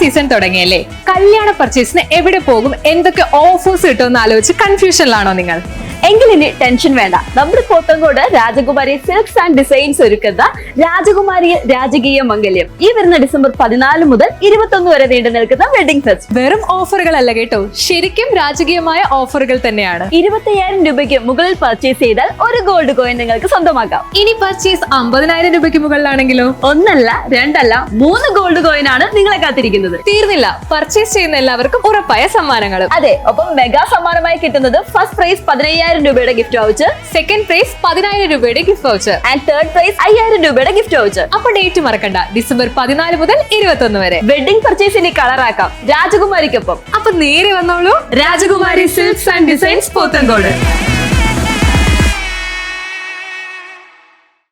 Season തുടങ്ങിയല്ലേ? കല്യാണ പർച്ചേസിന് എവിടെ പോകും? എന്തൊക്കെ ഓഫേഴ്സ് കിട്ടുമെന്ന് ആലോചിച്ച് കൺഫ്യൂഷനിലാണോ നിങ്ങൾ? എങ്കിൽ ഇനി ടെൻഷൻ വേണ്ട. നമ്മുടെ പോത്തങ്കോട് രാജകുമാരി സിൽക്സ് ആൻഡ് ഡിസൈൻസ് ഒരുക്കുന്ന രാജകുമാരി രാജകീയ മംഗല്യം. ഈ വരുന്ന ഡിസംബർ പതിനാല് മുതൽ ഇരുപത്തൊന്ന് വരെ നീണ്ടു നിൽക്കുന്ന വെഡിംഗ് ഫെസ്റ്റ് വെറും ഓഫറുകളല്ല കേട്ടോ. ശരിക്കും രാജകീയമായ ഓഫറുകൾ തന്നെയാണ്. ഇരുപത്തയ്യായിരം രൂപയ്ക്ക് മുകളിൽ പർച്ചേസ് ചെയ്താൽ ഒരു ഗോൾഡ് കോയിൻ നിങ്ങൾക്ക് സ്വന്തമാക്കാം. ഇനി പർച്ചേസ് അമ്പതിനായിരം രൂപയ്ക്ക് മുകളിലാണെങ്കിലോ? ഒന്നല്ല രണ്ടല്ല മൂന്ന് ഗോൾഡ് കോയിൻ ആണ് നിങ്ങളെ കാത്തിരിക്കുന്നത്. തീർന്നില്ല. പർച്ചേസ് ചെയ്യുന്ന എല്ലാവർക്കും ഉറപ്പായ സമ്മാനങ്ങൾ അതെ ഒപ്പം മെഗാ സമ്മാനമായി കിട്ടുന്നത് ഫസ്റ്റ് പ്രൈസ് പതിനയ്യായിരം രൂപയുടെ ഗിഫ്റ്റ് വൗച്ചർ സെക്കൻഡ് പ്രൈസ് പതിനായിരം രൂപയുടെ gift voucher and third prize അയ്യായിരം രൂപയുടെ ഗിഫ്റ്റ് വൗച്ചർ അപ്പൊ ഡേറ്റ് മറക്കണ്ട ഡിസംബർ പതിനാല് മുതൽ ഇരുപത്തൊന്ന് വരെ. വെഡിംഗ് പർച്ചേസ് ഇനി കളർ ആക്കാം രാജകുമാരിക്കൊപ്പം. അപ്പൊ നേരെ വന്നോളൂ രാജകുമാരി സിൽക്സ് ആൻഡ് ഡിസൈൻസ് പോത്തങ്കോട്